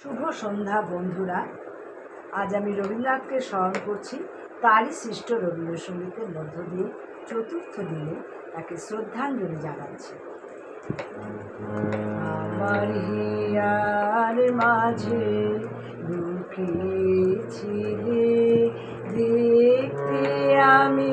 শুভ সন্ধ্যা, বন্ধুরা। আজ আমি রবীন্দ্রনাথকে স্মরণ করছি তারই সৃষ্ট রবীন্দ্রসঙ্গীতের মধ্য দিয়ে চতুর্থ দিনে তাকে শ্রদ্ধাঞ্জলি জানাচ্ছি। আমার হিয়ার মাঝে লুকিয়েছিলে দেখতে আমি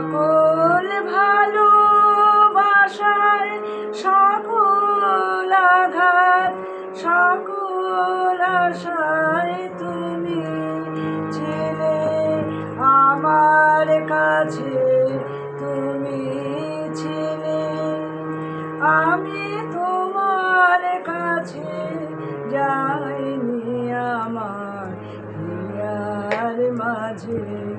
সকল ভালোবাসার সকল আঘাত, সকল আশায় তুমি ছিলে আমার কাছে, তুমি ছিলে। আমি তোমার কাছে যাইনি আমার মাঝে।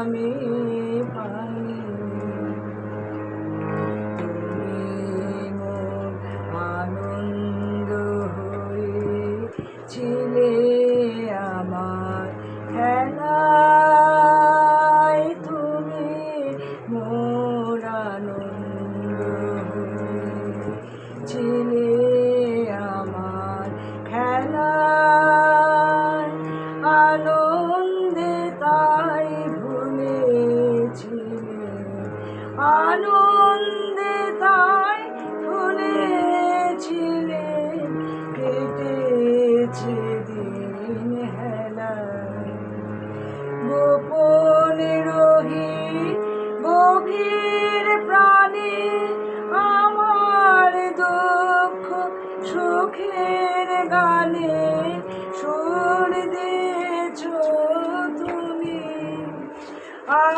আমি পাইনি। তুমি মোর আনন্দ হয়েছিলে আমার খেলায় তুমি মোর আনন্দ হয়েছিলে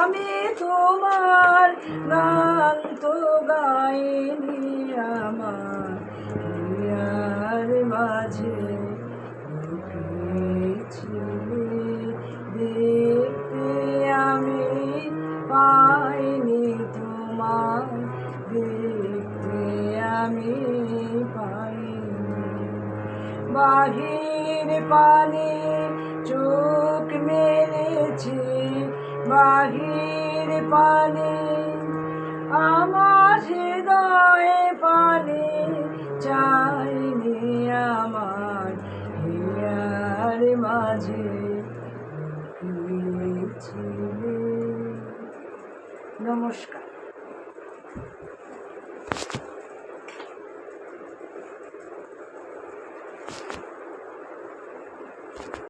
আমি তোমার গান তো গাইনি আমার। হিয়ার মাঝে দেখতে আমি পাইনি তোমার। দেখতে আমি পাইনি। বাহির পানে চোখ মেলেছি, বাহির পানে আমার হৃদয়ে পানে চাইনি আমার হিয়ার মাঝে। নমস্কার।